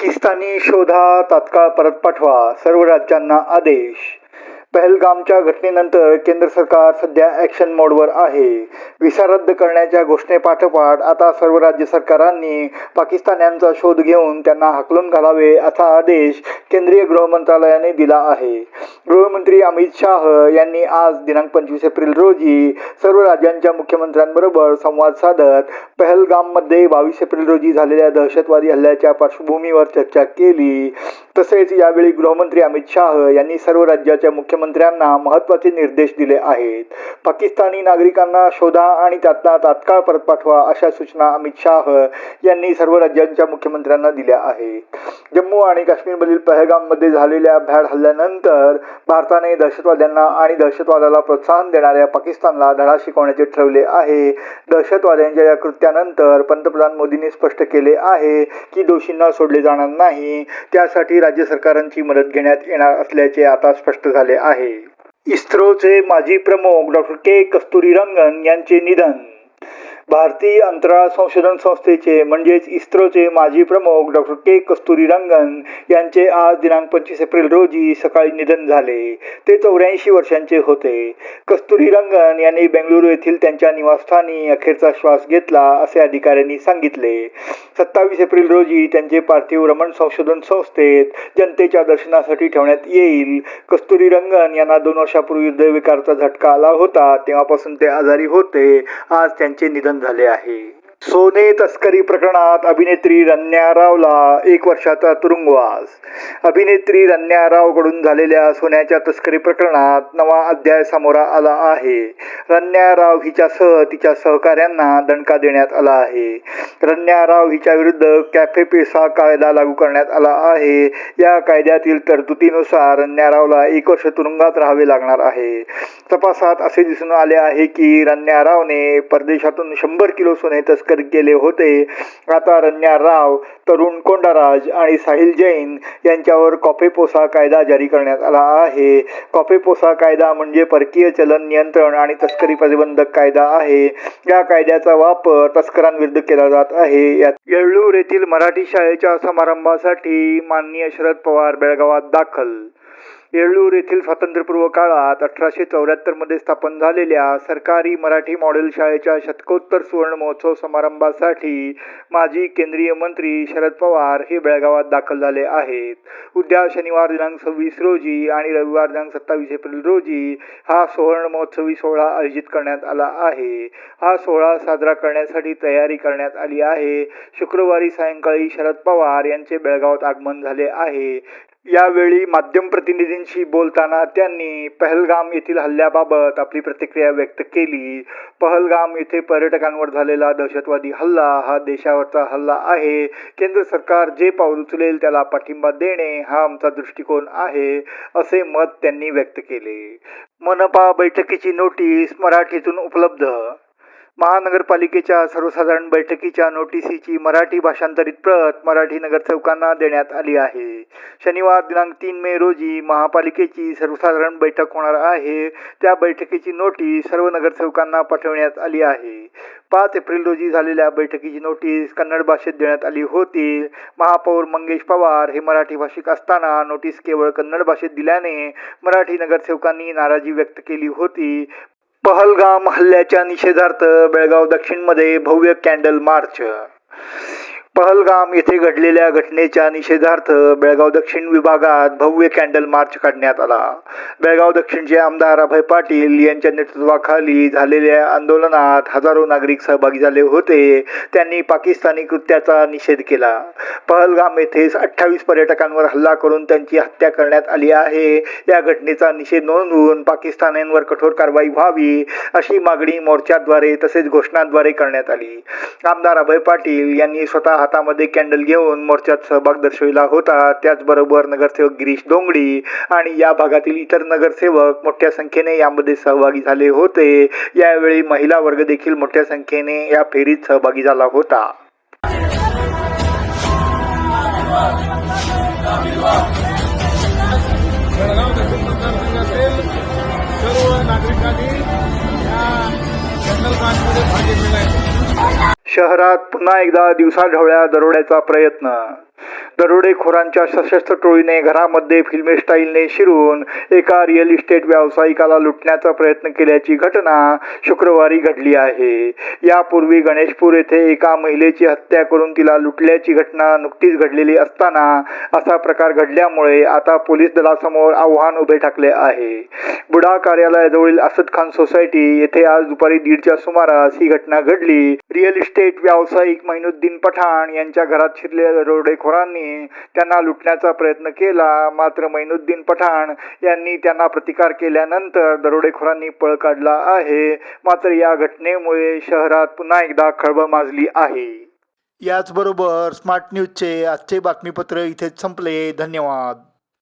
पाकिस्तानी शोधा तात्काळ परत पाठवा सर्व राज्यांना आदेश. पहलगामच्या घटनेनंतर केंद्र सरकार सध्या ॲक्शन मोडवर आहे. व्हिसा रद्द करण्याच्या घोषणेपाठोपाठ आता सर्व राज्य सरकारांनी पाकिस्तान्यांचा शोध घेऊन त्यांना हाकलून घालावे असा आदेश केंद्रीय गृह मंत्रालयाने दिला आहे. गृहमंत्री अमित शाह यांनी आज दिनांक पंचवीस एप्रिल रोजी सर्व राज्यांच्या मुख्यमंत्र्यांबरोबर संवाद साधत पहलगाममध्ये बावीस एप्रिल रोजी झालेल्या दहशतवादी हल्ल्याच्या पार्श्वभूमीवर चर्चा केली. तसेच यावेळी गृहमंत्री अमित शाह यांनी सर्व राज्याच्या मुख्यमंत्र्यांना महत्त्वाचे निर्देश दिले आहेत. पाकिस्तानी नागरिकांना शोधा आणि त्यातला तात्काळ परत पाठवा अशा सूचना अमित शाह यांनी सर्व राज्यांच्या मुख्यमंत्र्यांना दिल्या आहेत. जम्मू आणि काश्मीरमधील पहलगाममध्ये झालेल्या भ्याड हल्ल्यानंतर भारताने दहशतवाद्यांना आणि दहशतवादाला प्रोत्साहन देणाऱ्या पाकिस्तानला धडा शिकवण्याचे ठरवले आहे. दहशतवाद्यांच्या या कृत्यानंतर पंतप्रधान मोदींनी स्पष्ट केले आहे की दोषींना सोडले जाणार नाही. त्यासाठी राज्य सरकारांची मदत घेण्यात येणार असल्याचे आता स्पष्ट झाले आहे. इस्रोचे माजी प्रमुख डॉक्टर के कस्तुरीरंगन यांचे निधन. भारतीय अंतराळ संशोधन संस्थेचे म्हणजेच इस्रोचे माजी प्रमुख डॉक्टर के. कस्तुरी रंगन यांचे आज दिनांक पंचवीस एप्रिल रोजी सकाळी निधन झाले. ते चौऱ्याऐंशी वर्षांचे होते. कस्तुरी रंगन यांनी बेंगळुरू येथील त्यांच्या निवासस्थानी अखेरचा श्वास घेतला असे अधिकाऱ्यांनी सांगितले. सत्तावीस एप्रिल रोजी त्यांचे पार्थिव रमण संशोधन संस्थेत जनतेच्या दर्शनासाठी ठेवण्यात येईल. कस्तुरी रंगन यांना दोन वर्षापूर्वी हृदयविकाराचा झटका आला होता. तेव्हापासून ते आजारी होते. आज त्यांचे निधन झाले आहे. सोने तस्करी प्रकरणात अभिनेत्री रन्या रावला एक वर्षाचा तुरुंगवास. अभिनेत्री रन्या रावकडून झालेल्या सोन्याच्या तस्करी प्रकरणात नवा अध्याय समोर आला आहे. रन्या राव हिच्यासह तिच्या सहकाऱ्यांना दणका देण्यात आला आहे. रन्या राव हिच्या विरुद्ध कॅफे पेसा कायदा लागू करण्यात आला आहे. या कायद्यातील तरतुदीनुसार रन्या रावला एक वर्ष तुरुंगात राहावे लागणार आहे. तपासात असे दिसून आले आहे की रन्या रावने परदेशातून शंभर किलो सोने तस्करी केले होते. आता रन्या राव तरुण कोंडाराज आणि साहिल जैन यांच्यावर कॉफेपोसा कायदा जारी करण्यात आला आहे. कॉफेपोसा कायदा म्हणजे परकीय चलन नियंत्रण आणि तस्करी प्रतिबंधक कायदा आहे. या कायद्याचा वापर तस्करांविरुद्ध केला जात आहे. यात येळ्ळूर येथील मराठी शाळेच्या समारंभासाठी माननीय शरद पवार बेळगावात दाखल येळ्ळूर येथील स्वातंत्र्यपूर्व काळात अठराशे चौऱ्याहत्तरमध्ये स्थापन झालेल्या सरकारी मराठी मॉडेल शाळेच्या शतकोत्तर सुवर्ण महोत्सव समारंभासाठी माजी केंद्रीय मंत्री शरद पवार हे बेळगावात दाखल झाले आहेत. उद्या शनिवार दिनांक सव्वीस रोजी आणि रविवार दिनांक सत्तावीस एप्रिल रोजी हा सुवर्ण महोत्सवी सोहळा आयोजित करण्यात आला आहे. हा सोहळा साजरा करण्यासाठी तयारी करण्यात आली आहे. शुक्रवारी सायंकाळी शरद पवार यांचे बेळगावात आगमन झाले आहे. यावेळी माध्यम प्रतिनिधींशी बोलताना त्यांनी पहलगाम येथील हल्ल्याबाबत आपली प्रतिक्रिया व्यक्त केली. पहलगाम येथे पर्यटकांवर झालेला दहशतवादी हल्ला हा देशावरचा हल्ला आहे. केंद्र सरकार जे पाऊल उचलेल त्याला पाठिंबा देणे हा आमचा दृष्टिकोन आहे असे मत त्यांनी व्यक्त केले. मनपा बैठकीची नोटीस मराठीतून उपलब्ध महानगरपालिकेच्या सर्वसाधारण बैठकीच्या नोटिसीची मराठी भाषांतरित प्रत मराठी नगरसेवकांना देण्यात आली आहे. शनिवार दिनांक तीन मे रोजी महापालिकेची सर्वसाधारण बैठक होणार आहे. त्या बैठकीची नोटीस सर्व नगरसेवकांना पाठवण्यात आली आहे. पाच एप्रिल रोजी झालेल्या बैठकीची नोटीस कन्नड भाषेत देण्यात आली होती. महापौर मंगेश पवार हे मराठी भाषिक असताना नोटीस केवळ कन्नड भाषेत दिल्याने मराठी नगरसेवकांनी नाराजी व्यक्त केली होती. पहलगाम हल्ल्याच्या निषेधार्थ बेळगाव दक्षिणमध्ये भव्य कॅन्डल मार्च पहलगाम येथे घडलेल्या घटनेच्या निषेधार्थ बेळगाव दक्षिण विभागात भव्य कॅन्डल मार्च काढण्यात आला. बेळगाव दक्षिणचे आमदार अभय पाटील यांच्या नेतृत्वाखाली झालेल्या आंदोलनात हजारो नागरिक सहभागी झाले होते. त्यांनी पाकिस्तानी कृत्याचा निषेध केला. पहलगाम येथे अठ्ठावीस पर्यटकांवर हल्ला करून त्यांची हत्या करण्यात आली आहे. या घटनेचा निषेध नोंदवून पाकिस्तान्यांवर कठोर कारवाई व्हावी अशी मागणी मोर्चाद्वारे तसेच घोषणाद्वारे करण्यात आली. आमदार अभय पाटील यांनी स्वतः हातामध्ये कॅन्डल घेऊन मोर्चात सहभाग दर्शविला होता. त्याचबरोबर नगरसेवक गिरीश डोंगडी आणि या भागातील इतर नगरसेवक मोठ्या संख्येने यामध्ये सहभागी झाले होते. यावेळी महिला वर्ग देखील मोठ्या संख्येने या फेरीत सहभागी झाला होता. शहरात पुन्हा एकदा दिवसाढवळ्या दरोड्याचा प्रयत्न. दरोडेखोरांच्या सशस्त्र टोळीने घरामध्ये फिल्मी स्टाईलने शिरून एका रिअल इस्टेट व्यावसायिकाला लुटण्याचा प्रयत्न केल्याची घटना शुक्रवारी घडली आहे. यापूर्वी गणेशपूर येथे एका महिलेची हत्या करून तिला लुटल्याची घटना नुकतीच घडलेली असताना असा प्रकार घडल्यामुळे आता पोलीस दलासमोर आव्हान उभे ठाकले आहे. बुडा कार्यालयाजवळील असद खान सोसायटी येथे आज दुपारी दीडच्या सुमारास ही घटना घडली. रिअल इस्टेट व्यावसायिक महिनुद्दीन पठाण यांच्या घरात शिरलेल्या दरोडेखोरांनी त्यांना लुटण्याचा प्रयत्न केला. मात्र मैनुद्दीन पठाण यांनी त्यांना प्रतिकार केल्यानंतर दरोडेखोरांनी पळ काढला आहे. मात्र या घटनेमुळे शहरात पुन्हा एकदा खळबळ माजली आहे. याचबरोबर स्मार्ट न्यूजचे आजचे बातमीपत्र इथेच संपले. धन्यवाद.